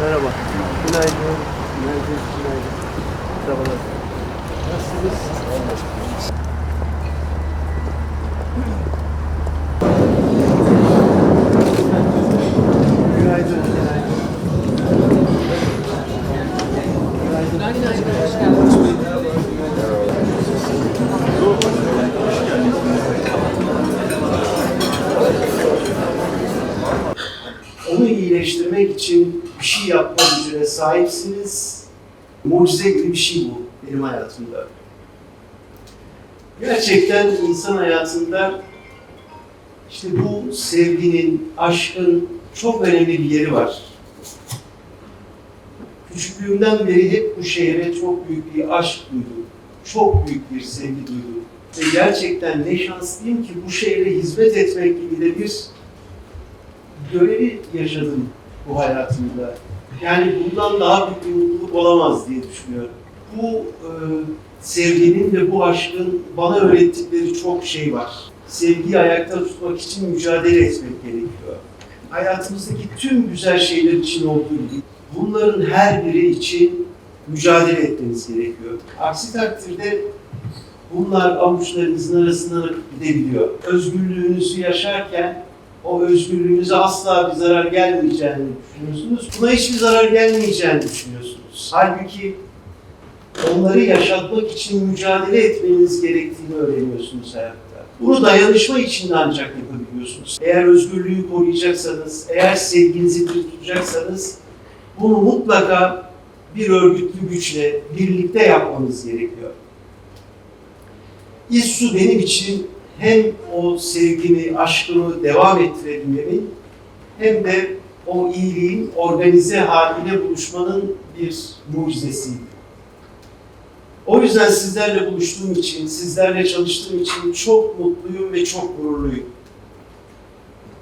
Merhaba. Günaydın. Günaydın. Günaydın. Merhabalar. Nasılsınız? Günaydın. Günaydın. Onu iyileştirmek için bir şey yapma gücüne sahipsiniz. Mucize gibi bir şey bu benim hayatımda. Gerçekten insan hayatında işte bu sevginin, aşkın çok önemli bir yeri var. Küçüklüğümden beri hep bu şehre çok büyük bir aşk duydum. Çok büyük bir sevgi duydum. Ve gerçekten ne şanslıyım ki bu şehre hizmet etmek gibi de bir görevi yaşadım bu hayatımda. Yani bundan daha büyük bir mutluluk olamaz diye düşünüyorum. Bu e, sevginin ve bu aşkın bana öğrettikleri çok şey var. Sevgiyi ayakta tutmak için mücadele etmek gerekiyor. Hayatımızdaki tüm güzel şeyler için olduğu gibi bunların her biri için mücadele etmeniz gerekiyor. Aksi takdirde bunlar avuçlarınızın arasından gidebiliyor. Özgürlüğünüzü yaşarken o özgürlüğünüze asla bir zarar gelmeyeceğini düşünüyorsunuz. Buna hiçbir zarar gelmeyeceğini düşünüyorsunuz. Halbuki onları yaşatmak için mücadele etmeniz gerektiğini öğreniyorsunuz hayatta. Bunu dayanışma içinde ancak yapabiliyorsunuz. Eğer özgürlüğü koruyacaksanız, eğer sevginizi diri tutacaksanız bunu mutlaka bir örgütlü güçle birlikte yapmanız gerekiyor. İSSU benim için hem o sevgimi, aşkımı devam ettirebilmemin hem de o iyiliğin organize haliyle buluşmanın bir mucizesiydi. O yüzden sizlerle buluştuğum için, sizlerle çalıştığım için çok mutluyum ve çok gururluyum.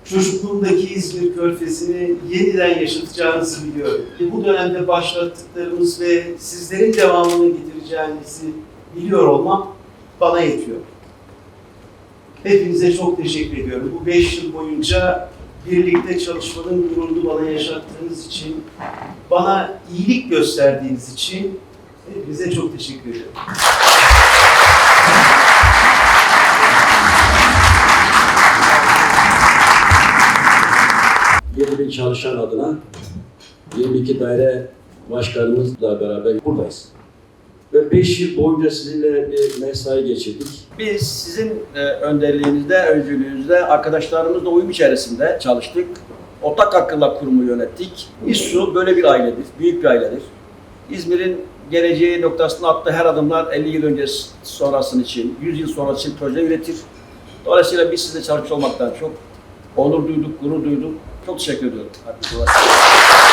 Çocukluğumdaki İzmir Körfezi'ni yeniden yaşatacağınızı biliyorum. Ve bu dönemde başlattıklarımız ve sizlerin devamını getireceğinizi biliyor olmam bana yetiyor. Hepinize çok teşekkür ediyorum. Bu beş yıl boyunca birlikte çalışmanın gururunu bana yaşattığınız için, bana iyilik gösterdiğiniz için hepinize çok teşekkür ediyorum. Bir çalışan adına 22 daire başkanımızla beraber buradayız. Ve 5 yıl boyunca sizinle bir mesai geçirdik. Biz sizin e, önderliğinizde, öncülüğünüzde arkadaşlarımızla uyum içerisinde çalıştık. Ortak akılla kurumu yönettik. İSSU böyle bir ailedir, büyük bir ailedir. İzmir'in geleceği noktasında attığı her adımlar 50 yıl önce sonrasının için, 100 yıl sonrası için proje üretir. Dolayısıyla biz sizle çalışmış olmaktan çok onur duyduk, gurur duyduk. Çok teşekkür ediyorum. Hadi.